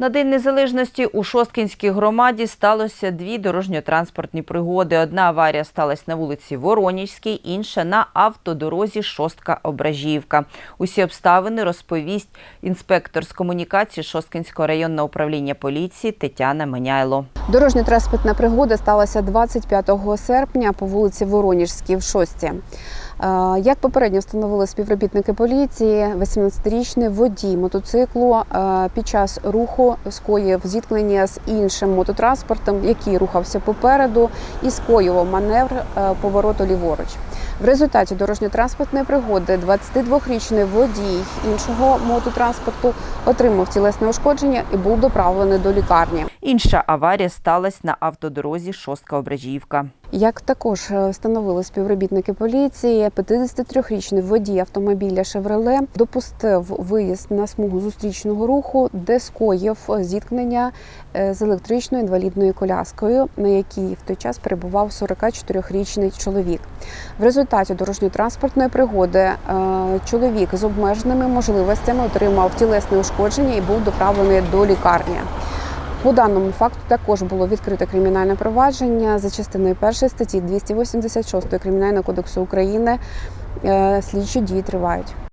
На День Незалежності у Шосткінській громаді сталося дві дорожньо-транспортні пригоди. Одна аварія сталася на вулиці Воронічській, інша на автодорозі Шостка-Ображівка. Усі обставини розповість інспектор з комунікації Шосткінського районного управління поліції Тетяна Меняйло. Дорожньо-транспортна пригода сталася 25 серпня по вулиці Вороніжській в Шості. Е, Як попередньо встановили співробітники поліції, 18-річний водій мотоциклу е, під час руху скоїв зіткнення з іншим мототранспортом, який рухався попереду, і скоював маневр е, повороту ліворуч. В результаті дорожньо-транспортної пригоди 22-річний водій іншого мототранспорту отримав тілесне ушкодження і був доправлений до лікарні. Інша аварія сталася на автодорозі Шостка-Ображівка. Як також е, встановили співробітники поліції, 53-річний водій автомобіля Шевроле допустив виїзд на смугу зустрічного руху, де скоїв зіткнення е, з електричною інвалідною коляскою, на якій в той час перебував 44-річний чоловік. В результаті дорожньо-транспортної пригоди е, чоловік з обмеженими можливостями отримав тілесне ушкодження і був доправлений до лікарні. По даному факту також було відкрите кримінальне провадження за частиною 1 статті 286 Кримінального кодексу України. Е, Слідчі дії тривають.